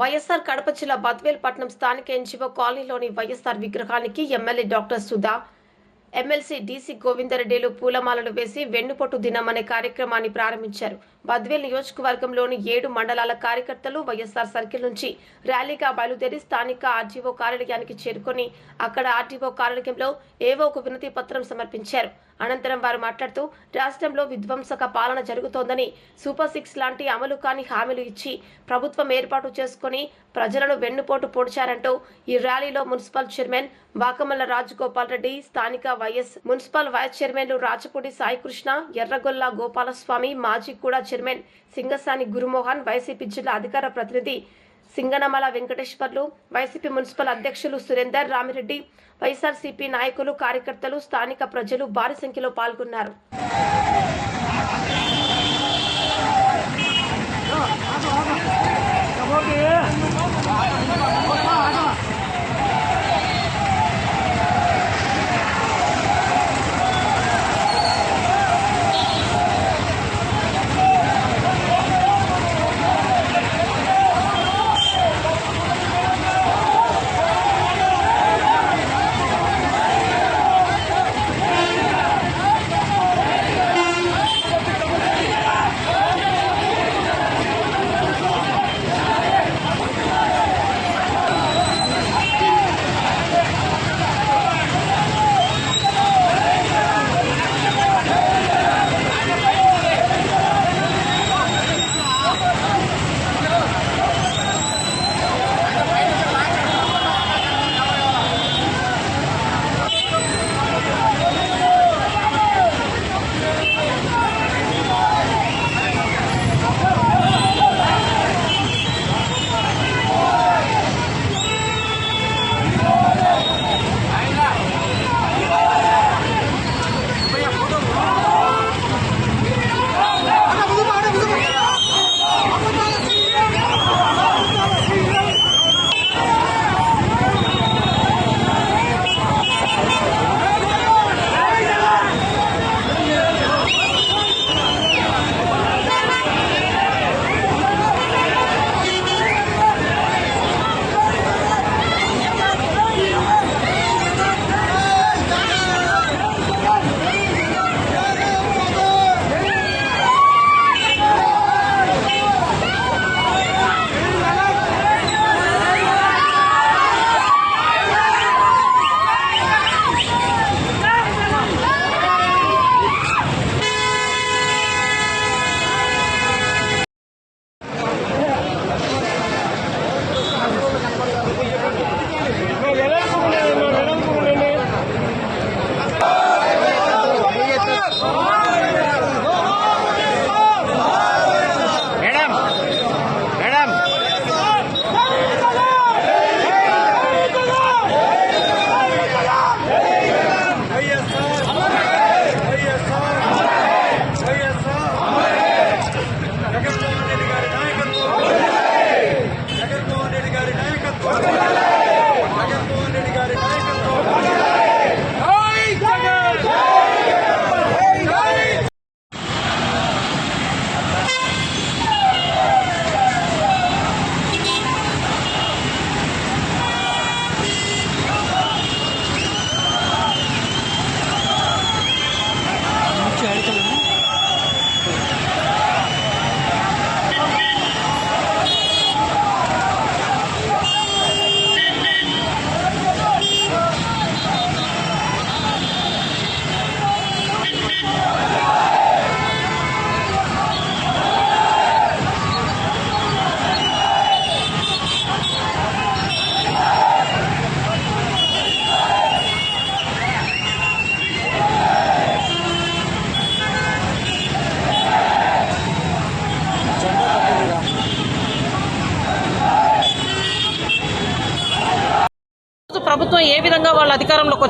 వైఎస్ఆర్ కడప జిల్లా బద్వేల్పట్నం స్థానిక ఎన్జీఓ కాలనీలోని వైఎస్ఆర్ విగ్రహానికి MLA doctor Sudha MLC D గోవిందరెడ్డిలు పూలమాలలు వేసి వెన్నుపొట్టు దినం అనే కార్యక్రమాన్ని ప్రారంభించారు. బద్వేల్ నియోజకవర్గంలోని ఏడు మండలాల కార్యకర్తలు వైఎస్ఆర్ సర్కిల్ నుంచి ర్యాలీగా బయలుదేరి స్థానిక ఆర్టీఓ కార్యాలయానికి చేరుకొని అక్కడ ఆర్టీఓ కార్యాలయంలో ఏవో ఒక వినతి పత్రం సమర్పించారు. అనంతరం వారు మాట్లాడుతూ రాష్ట్రంలో విధ్వంసక పాలన జరుగుతోందని సూపర్ సిక్స్ లాంటి అమలు కాని హామీలు ఇచ్చి ప్రభుత్వం ఏర్పాటు చేసుకుని ప్రజలను వెన్నుపోటు పొడిచారంటూ ఈ ర్యాలీలో మున్సిపల్ చైర్మన్ వాకమల్ల రాజగోపాల్ రెడ్డి స్థానిక వైఎస్ మున్సిపల్ వైస్ చైర్మన్లు రాచపూడి సాయికృష్ణ ఎర్రగొల్ల గోపాలస్వామి మాజీ కూడా చైర్మన్ సింగసాని గురుమోహన్ వైసీపీ జిల్లా అధికార ప్రతినిధి సింగనమల వెంకటేశ్వర్లు వైసీపీ మున్సిపల్ అధ్యక్షులు సురేందర్ రామిరెడ్డి వైఎస్ఆర్సీపీ నాయకులు కార్యకర్తలు స్థానిక ప్రజలు భారీ సంఖ్యలో పాల్గొన్నారు.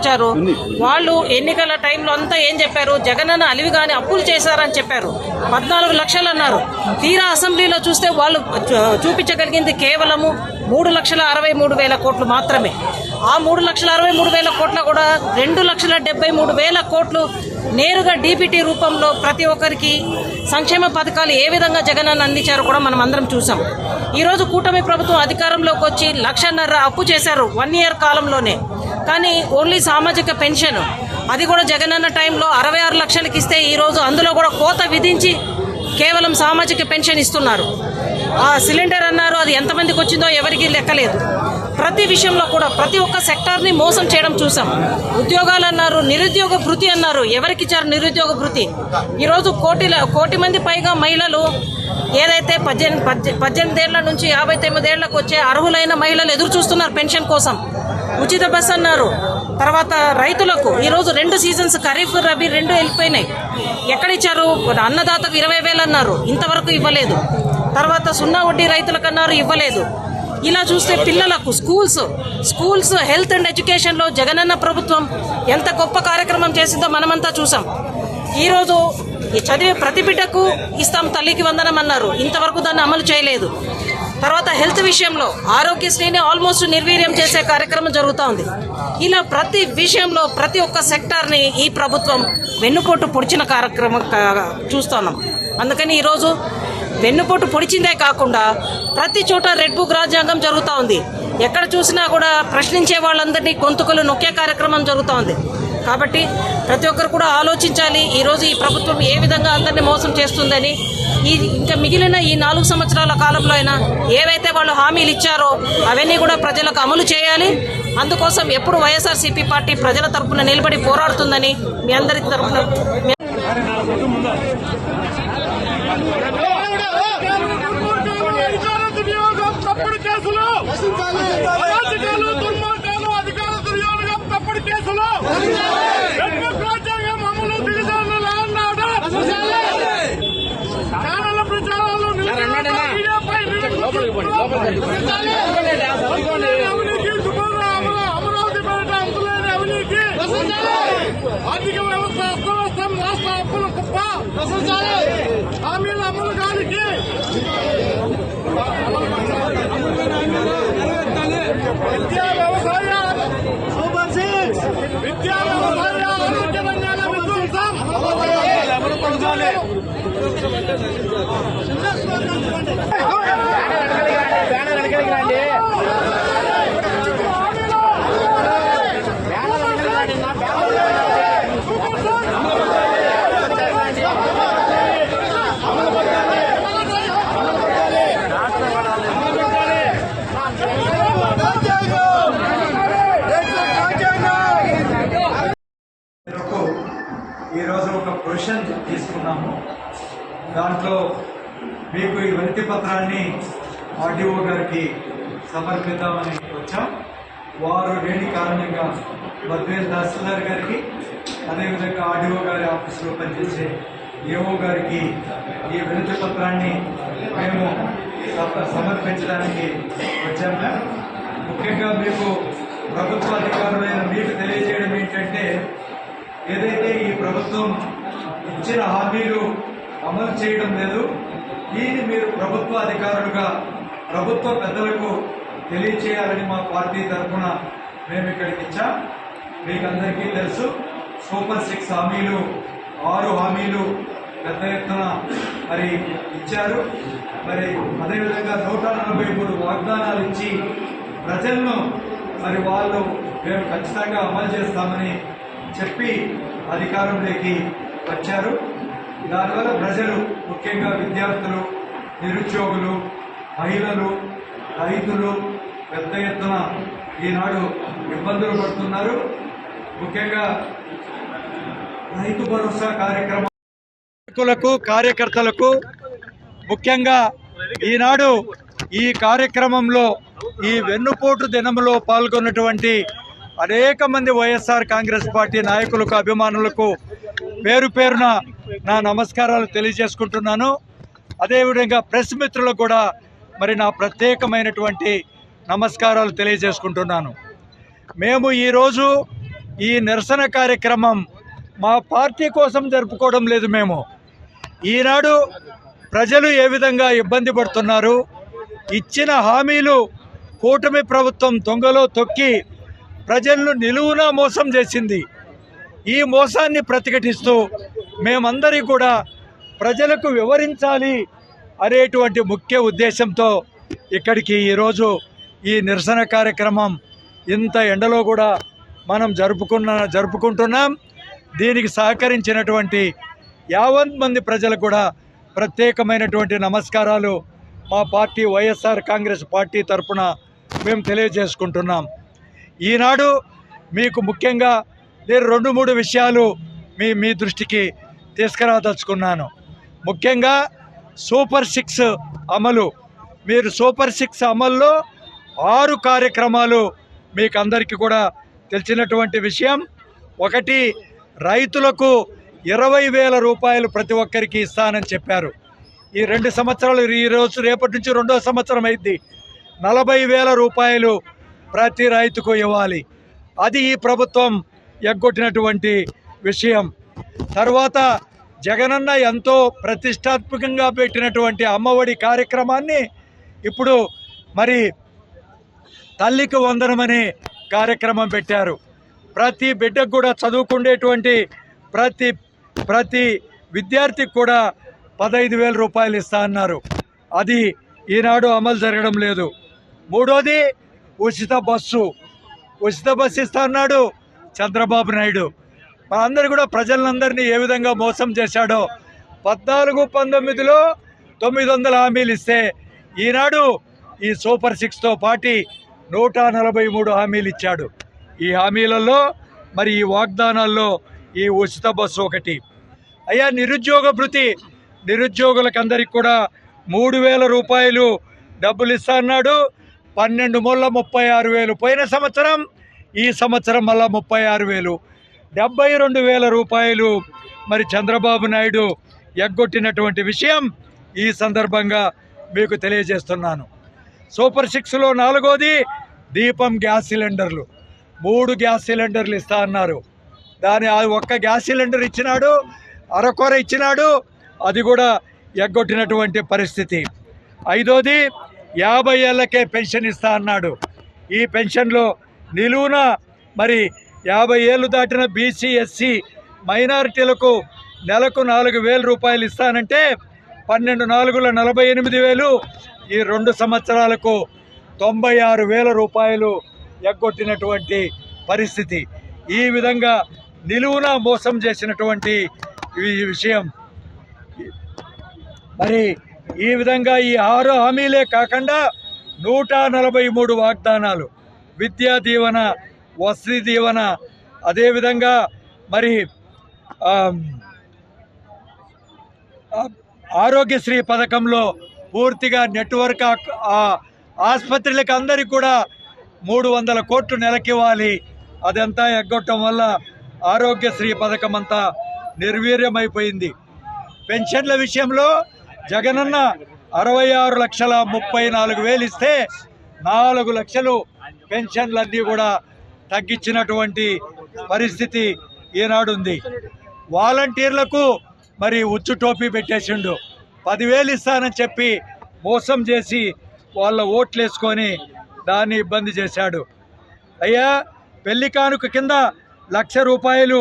వచ్చారు వాళ్ళు ఎన్నికల టైంలో అంతా ఏం చెప్పారు? జగనన్న అలివిగాని అప్పులు చేశారని చెప్పారు. పద్నాలుగు లక్షలు అన్నారు. తీరా అసెంబ్లీలో చూస్తే వాళ్ళు చూపించగలిగింది కేవలము మూడు లక్షల అరవై మూడు వేల కోట్లు మాత్రమే. ఆ మూడు లక్షల అరవై మూడు వేల కోట్ల కూడా రెండు లక్షల డెబ్బై మూడు వేల కోట్లు నేరుగా డీబీటీ రూపంలో ప్రతి ఒక్కరికి సంక్షేమ పథకాలు ఏ విధంగా జగనన్న అందించారో కూడా మనం అందరం చూసాం. ఈరోజు కూటమి ప్రభుత్వం అధికారంలోకి వచ్చి లక్షన్నర అప్పు చేశారు వన్ ఇయర్ కాలంలోనే. కానీ ఓన్లీ సామాజిక పెన్షన్. అది కూడా జగనన్న టైంలో అరవై ఆరు లక్షలకి ఇస్తే ఈరోజు అందులో కూడా కోత విధించి కేవలం సామాజిక పెన్షన్ ఇస్తున్నారు. ఆ సిలిండర్ అన్నారు అది ఎంతమందికి వచ్చిందో ఎవరికి లెక్కలేదు. ప్రతి విషయంలో కూడా ప్రతి ఒక్క సెక్టార్ని మోసం చేయడం చూసాం. ఉద్యోగాలు అన్నారు నిరుద్యోగ భృతి అన్నారు ఎవరికి ఇచ్చారు నిరుద్యోగ భృతి? ఈరోజు కోటి కోటి మంది పైగా మహిళలు ఏదైతే పద్దెనిమిది పద్దె- పద్దెనిమిది ఏళ్ళ నుంచి యాభై తొమ్మిది ఏళ్ళకు వచ్చే అర్హులైన మహిళలు ఎదురు చూస్తున్నారు పెన్షన్ కోసం. ఉచిత బస్ అన్నారు. తర్వాత రైతులకు ఈరోజు రెండు సీజన్స్ ఖరీఫ్ రబీ రెండు వెళ్ళిపోయినాయి. ఎక్కడ ఇచ్చారు? అన్నదాతకు ఇరవై వేలు అన్నారు. ఇంతవరకు ఇవ్వలేదు. తర్వాత సున్నా వడ్డీ రైతులకు అన్నారు ఇవ్వలేదు. ఇలా చూస్తే పిల్లలకు స్కూల్స్ స్కూల్స్ హెల్త్ అండ్ ఎడ్యుకేషన్లో జగనన్న ప్రభుత్వం ఎంత గొప్ప కార్యక్రమం చేసిందో మనమంతా చూసాం. ఈరోజు ఈ చదివే ప్రతి బిడ్డకు ఇస్తాం తల్లికి వందనం అన్నారు. ఇంతవరకు దాన్ని అమలు చేయలేదు. తర్వాత హెల్త్ విషయంలో ఆరోగ్యశ్రీని ఆల్మోస్ట్ నిర్వీర్యం చేసే కార్యక్రమం జరుగుతూ ఉంది. ఇలా ప్రతి విషయంలో ప్రతి ఒక్క సెక్టార్ని ఈ ప్రభుత్వం వెన్నుపోటు పొడిచిన కార్యక్రమం చూస్తున్నాం అందుకని ఈరోజు వెన్నుపోటు పొడిచిందే కాకుండా ప్రతి చోట రెడ్ బుక్ రాజ్యాంగం జరుగుతూ ఉంది. ఎక్కడ చూసినా కూడా ప్రశ్నించే వాళ్ళందరినీ గొంతుకలు నొక్కే కార్యక్రమం జరుగుతూ ఉంది. కాబట్టి ప్రతి ఒక్కరు కూడా ఆలోచించాలి ఈరోజు ఈ ప్రభుత్వం ఏ విధంగా అందరినీ మోసం చేస్తుందని. ఈ ఇంకా మిగిలిన ఈ నాలుగు సంవత్సరాల కాలంలో అయినా ఏవైతే వాళ్ళు హామీలు ఇచ్చారో అవన్నీ కూడా ప్రజలకు అమలు చేయాలి. అందుకోసం ఎప్పుడు వైఎస్ఆర్సీపీ పార్టీ ప్రజల తరపున నిలబడి పోరాడుతుందని మీ అందరి తరపున కేసులు విద్యా వ్యవసాయ సూపర్ సిక్స్ విద్యా వ్యవసాయ రంగాల విధ్వంసం మేరకు తీసుకున్నాము. దాంట్లో మీకు ఈ వినతి పత్రాన్ని ఆర్డీఓ గారికి సమర్పిద్దామని వచ్చాం. వారు లేని కారణంగా బద్వేల్ తహసీల్దార్ గారికి అదేవిధంగా ఆర్డీఓ గారి ఆఫీసులో పనిచేసే ఏఓ గారికి ఈ వినతి పత్రాన్ని మేము సమర్పించడానికి వచ్చాము ముఖ్యంగా మీకు ప్రభుత్వ అధికారులైన మీకు తెలియజేయడం ఏంటంటే ఏదైతే ఈ ప్రభుత్వం ఇచ్చిన హామీలు అమలు చేయడం లేదు. దీన్ని మీరు ప్రభుత్వ అధికారులుగా ప్రభుత్వ పెద్దలకు తెలియచేయాలని మా పార్టీ తరఫున మేము ఇక్కడికి ఇచ్చాం. మీకు అందరికీ తెలుసు సూపర్ సిక్స్ హామీలు ఆరు హామీలు పెద్ద ఎత్తున మరి ఇచ్చారు. మరి అదేవిధంగా నూట నలభై మూడు వాగ్దానాలు ఇచ్చి ప్రజలను మరి వాళ్ళు మేము ఖచ్చితంగా అమలు చేస్తామని చెప్పి అధికారంలోకి వచ్చారు. దానివల్ల ప్రజలు ముఖ్యంగా విద్యార్థులు నిరుద్యోగులు మహిళలు రైతులు పెద్ద ఎత్తున ఈనాడు ఇబ్బందులు పడుతున్నారు. ముఖ్యంగా రైతు భరోసా కార్యక్రమం కార్యకర్తలకు ముఖ్యంగా ఈనాడు ఈ కార్యక్రమంలో ఈ వెన్నుపోటు దినంలో పాల్గొన్నటువంటి అనేక మంది వైఎస్ఆర్ కాంగ్రెస్ పార్టీ నాయకులకు అభిమానులకు పేరు పేరున నా నమస్కారాలు తెలియజేసుకుంటున్నాను. అదేవిధంగా ప్రెస్ మిత్రులకు కూడా మరి నా ప్రత్యేకమైనటువంటి నమస్కారాలు తెలియజేసుకుంటున్నాను. మేము ఈరోజు ఈ నిరసన కార్యక్రమం మా పార్టీ కోసం జరుపుకోవడం లేదు మేము. ఈనాడు ప్రజలు ఏ విధంగా ఇబ్బంది పడుతున్నారు? ఇచ్చిన హామీలు కూటమి ప్రభుత్వం దొంగలో తొక్కి ప్రజలను నిలువున మోసం చేసింది. ఈ మోసాన్ని ప్రతిఘటిస్తూ మేమందరి కూడా ప్రజలకు వివరించాలి అనేటువంటి ముఖ్య ఉద్దేశంతో ఇక్కడికి ఈరోజు ఈ నిరసన కార్యక్రమం ఇంత ఎండలో కూడా మనం జరుపుకున్న జరుపుకుంటున్నాం. దీనికి సహకరించినటువంటి యావత్ మంది ప్రజలు కూడా ప్రత్యేకమైనటువంటి నమస్కారాలు మా పార్టీ వైఎస్ఆర్ కాంగ్రెస్ పార్టీ తరఫున మేము తెలియజేసుకుంటున్నాం. ఈనాడు మీకు ముఖ్యంగా నేను రెండు మూడు విషయాలు మీ మీ దృష్టికి తీసుకురాదలుచుకున్నాను. ముఖ్యంగా సూపర్ సిక్స్ అమలు. మీరు సూపర్ సిక్స్ అమల్లో ఆరు కార్యక్రమాలు మీకు అందరికీ కూడా తెలిసినటువంటి విషయం. ఒకటి రైతులకు ఇరవై వేల రూపాయలు ప్రతి ఒక్కరికి ఇస్తానని చెప్పారు. ఈ రెండు సంవత్సరాలు ఈరోజు రేపటి నుంచి రెండో సంవత్సరం అయింది. నలభై వేల రూపాయలు ప్రతి రైతుకు ఇవ్వాలి. అది ఈ ప్రభుత్వం ఎగ్గొట్టినటువంటి విషయం. తర్వాత జగనన్న ఎంతో ప్రతిష్టాత్మకంగా పెట్టినటువంటి అమ్మఒడి కార్యక్రమాన్ని ఇప్పుడు మరి తల్లికి వందనమనే కార్యక్రమం పెట్టారు. ప్రతి బిడ్డకు కూడా చదువుకునేటువంటి ప్రతి ప్రతి విద్యార్థికి కూడా పదహైదు వేల రూపాయలు ఇస్తా అన్నారు. అది ఈనాడు అమలు జరగడం లేదు. మూడోది ఉచిత బస్సు ఉచిత బస్సు ఇస్తా అన్నాడు చంద్రబాబు నాయుడు. మా అందరు కూడా ప్రజలందరినీ ఏ విధంగా మోసం చేశాడో పద్నాలుగు పంతొమ్మిదిలో తొమ్మిది వందల హామీలు ఇస్తే ఈనాడు ఈ సూపర్ సిక్స్తో పాటి నూట నలభై మూడు హామీలు ఇచ్చాడు. ఈ హామీలలో మరి ఈ వాగ్దానాల్లో ఈ ఉచిత బస్సు ఒకటి. అయ్యా నిరుద్యోగ భృతి నిరుద్యోగులకందరికి కూడా మూడు వేల రూపాయలు డబ్బులు ఇస్తా అన్నాడు. పన్నెండు మూల ముప్పై ఆరు వేలు. పోయిన సంవత్సరం ఈ సంవత్సరం మళ్ళా ముప్పై ఆరు వేలు. డెబ్బై రెండు వేల రూపాయలు. మరి చంద్రబాబు నాయుడు ఎగ్గొట్టినటువంటి విషయం ఈ సందర్భంగా మీకు తెలియజేస్తున్నాను. సూపర్ సిక్స్లో నాలుగోది దీపం గ్యాస్ సిలిండర్లు. మూడు గ్యాస్ సిలిండర్లు ఇస్తా అన్నారు. దాని ఒక్క గ్యాస్ సిలిండర్ ఇచ్చినాడు అరకొర ఇచ్చినాడు అది కూడా ఎగ్గొట్టినటువంటి పరిస్థితి. ఐదోది యాభై ఏళ్ళకే పెన్షన్ ఇస్తా అన్నాడు. ఈ పెన్షన్లో నిలువున మరి యాభై ఏళ్ళు దాటిన బీసీ ఎస్సీ మైనారిటీలకు నెలకు నాలుగు వేల రూపాయలు ఇస్తానంటే పన్నెండు నాలుగుల నలభై ఎనిమిది వేలు ఈ రెండు సంవత్సరాలకు తొంభై ఆరు వేల రూపాయలు ఎగ్గొట్టినటువంటి పరిస్థితి. ఈ విధంగా నిలువున మోసం చేసినటువంటి ఈ విషయం. మరి ఈ విధంగా ఈ ఆరు హామీలే కాకుండా నూట నలభై మూడు వాగ్దానాలు. విద్యా దీవెన వసతి దీవెన అదేవిధంగా మరి ఆరోగ్యశ్రీ పథకంలో పూర్తిగా నెట్వర్క్ ఆ- ఆసుపత్రులకు అందరికీ కూడా మూడు వందల కోట్లు నెలకివ్వాలి. అదంతా ఎగ్గొట్టడం వల్ల ఆరోగ్యశ్రీ పథకం అంతా నిర్వీర్యమైపోయింది. పెన్షన్ల విషయంలో జగనన్న అరవై ఆరు లక్షల ముప్పై నాలుగు వేలు ఇస్తే నాలుగు లక్షలు పెన్షన్లన్నీ కూడా తగ్గించినటువంటి పరిస్థితి ఈనాడు ఉంది వాలంటీర్లకు మరి ఉచ్చు టోపీ పెట్టేసిండు. పదివేలు ఇస్తానని చెప్పి మోసం చేసి వాళ్ళ ఓట్లు వేసుకొని దాన్ని ఇబ్బంది చేశాడు. అయ్యా పెళ్ళి కానుక కింద లక్ష రూపాయలు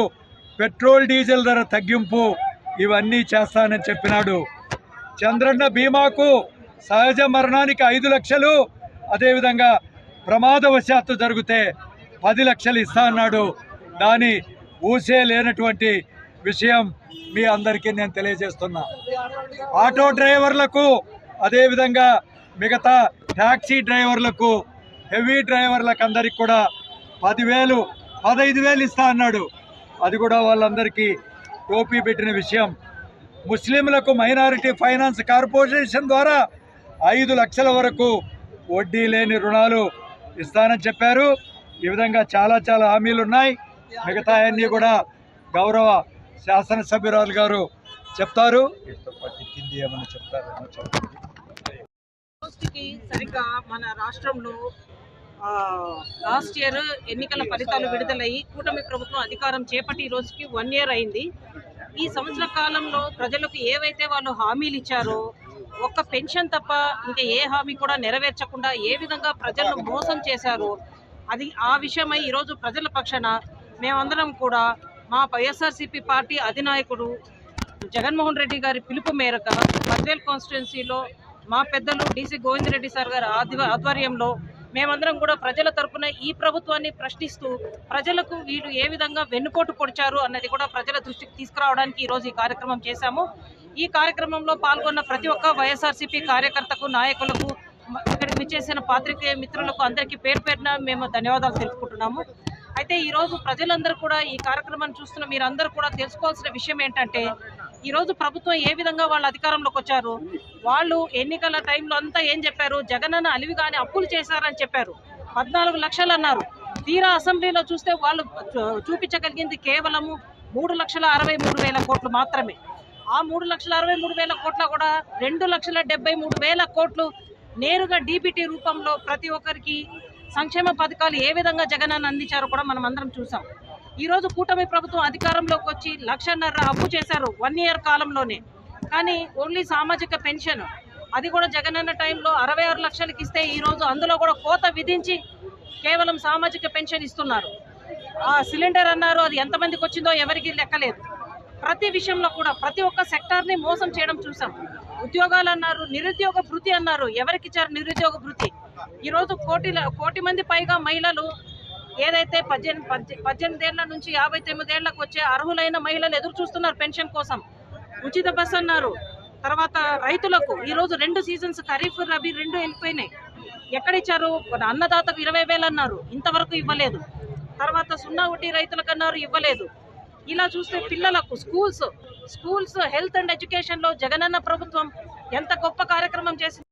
పెట్రోల్ డీజిల్ ధర తగ్గింపు ఇవన్నీ చేస్తానని చెప్పినాడు చంద్రన్న బీమాకు సహజ మరణానికి ఐదు లక్షలు. అదేవిధంగా ప్రమాదవశాత్తు జరిగితే పది లక్షలు ఇస్తా అన్నాడు. దాని ఊసే లేనటువంటి విషయం మీ అందరికీ నేను తెలియజేస్తున్నా. ఆటో డ్రైవర్లకు అదేవిధంగా మిగతా ట్యాక్సీ డ్రైవర్లకు హెవీ డ్రైవర్లకు అందరికి కూడా పదివేలు పదహైదు వేలు ఇస్తా అన్నాడు. అది కూడా వాళ్ళందరికీ టోపీ పెట్టిన విషయం. ముస్లింలకు మైనారిటీ ఫైనాన్స్ కార్పొరేషన్ ద్వారా ఐదు లక్షల వరకు వడ్డీ లేని రుణాలు ఇస్తానని చెప్పారు. ఈ విధంగా చాలా చాలా హామీలు ఉన్నాయి. మిగతా అన్నీ కూడా గౌరవ శాసనసభ్యురాలు గారు చెప్తారు. కింది ఏమైనా చెప్తారు సరిగ్గా మన రాష్ట్రంలో లాస్ట్ ఇయర్ ఎన్నికల ఫలితాలు విడుదలయ్యి కూటమి ప్రభుత్వం అధికారం చేపట్టి ఈ రోజుకి వన్ ఇయర్ అయింది. ఈ సంవత్సర కాలంలో ప్రజలకు ఏవైతే వాళ్ళు హామీలు ఇచ్చారో ఒక్క పెన్షన్ తప్ప ఇంకా ఏ హామీ కూడా నెరవేర్చకుండా ఏ విధంగా ప్రజలను మోసం చేశారో అది ఆ విషయమై ఈరోజు ప్రజల పక్షాన మేమందరం కూడా మా వైఎస్ఆర్సీపీ పార్టీ అధినాయకుడు జగన్మోహన్ రెడ్డి గారి పిలుపు మేరకు బద్వేల్ కాన్స్టిట్యున్సీలో మా పెద్దలు డీసీ గోవిందరెడ్డి సార్ గారి ఆధ్వ- ఆధ్వర్యంలో మేమందరం కూడా ప్రజల తరపున ఈ ప్రభుత్వాన్ని ప్రశ్నిస్తూ ప్రజలకు వీళ్ళు ఏ విధంగా వెన్నుపోటు పొడిచారు అన్నది కూడా ప్రజల దృష్టికి తీసుకురావడానికి ఈరోజు ఈ కార్యక్రమం చేశాము. ఈ కార్యక్రమంలో పాల్గొన్న ప్రతి ఒక్క వైఎస్ఆర్సీపీ కార్యకర్తకు నాయకులకు ఇక్కడికి విచ్చేసిన పాత్రికేయ మిత్రులకు అందరికీ పేరు పేరున మేము ధన్యవాదాలు తెలుపుకుంటున్నాము. అయితే ఈరోజు ప్రజలందరూ కూడా ఈ కార్యక్రమాన్ని చూస్తున్న మీరందరూ కూడా తెలుసుకోవాల్సిన విషయం ఏంటంటే ఈరోజు ప్రభుత్వం ఏ విధంగా వాళ్ళ అధికారంలోకి వచ్చారు? వాళ్ళు ఎన్నికల టైంలో అంతా ఏం చెప్పారు? జగనన్న అలివి కానీ అప్పులు చేశారని చెప్పారు. పద్నాలుగు లక్షలు అన్నారు. తీరా అసెంబ్లీలో చూస్తే వాళ్ళు చూ- చూపించగలిగింది కేవలము మూడు లక్షల అరవై మూడు వేల కోట్లు మాత్రమే. ఆ మూడు లక్షల అరవై మూడు వేల కోట్ల కూడా రెండు లక్షల డెబ్బై మూడు వేల కోట్లు నేరుగా డీబీటీ రూపంలో ప్రతి ఒక్కరికి సంక్షేమ పథకాలు ఏ విధంగా జగనన్న అందించారో కూడా మనం అందరం చూసాం. ఈరోజు కూటమి ప్రభుత్వం అధికారంలోకి వచ్చి లక్షన్నర అప్పు చేశారు వన్ ఇయర్ కాలంలోనే. కానీ ఓన్లీ సామాజిక పెన్షన్. అది కూడా జగనన్న టైంలో అరవై ఆరు లక్షలకి ఇస్తే ఈ రోజు అందులో కూడా కోత విధించి కేవలం సామాజిక పెన్షన్ ఇస్తున్నారు. ఆ సిలిండర్ అన్నారు అది ఎంతమందికి వచ్చిందో ఎవరికి లెక్కలేదు. ప్రతి విషయంలో కూడా ప్రతి ఒక్క సెక్టార్ని మోసం చేయడం చూసాం. ఉద్యోగాలు అన్నారు నిరుద్యోగ భృతి అన్నారు. ఎవరికిచ్చారు నిరుద్యోగ భృతి? ఈరోజు కోటి కోటి మంది పైగా మహిళలు ఏదైతే పద్దెనిమిది పద్దె- పద్దెనిమిది ఏళ్ళ నుంచి యాభై తొమ్మిది ఏళ్ళకు వచ్చే అర్హులైన మహిళలు ఎదురు చూస్తున్నారు పెన్షన్ కోసం. ఉచిత బస్ అన్నారు. తర్వాత రైతులకు ఈరోజు రెండు సీజన్స్ ఖరీఫ్ రబీ రెండు వెళ్ళిపోయినాయి. ఎక్కడిచ్చారు? అన్నదాతకు ఇరవై వేలు అన్నారు. ఇంతవరకు ఇవ్వలేదు. తర్వాత సున్నా వడ్డీ రైతులకు అన్నారు ఇవ్వలేదు. ఇలా చూస్తే పిల్లలకు స్కూల్స్ స్కూల్స్ హెల్త్ అండ్ ఎడ్యుకేషన్లో జగనన్న ప్రభుత్వం ఎంత గొప్ప కార్యక్రమం చేసింది.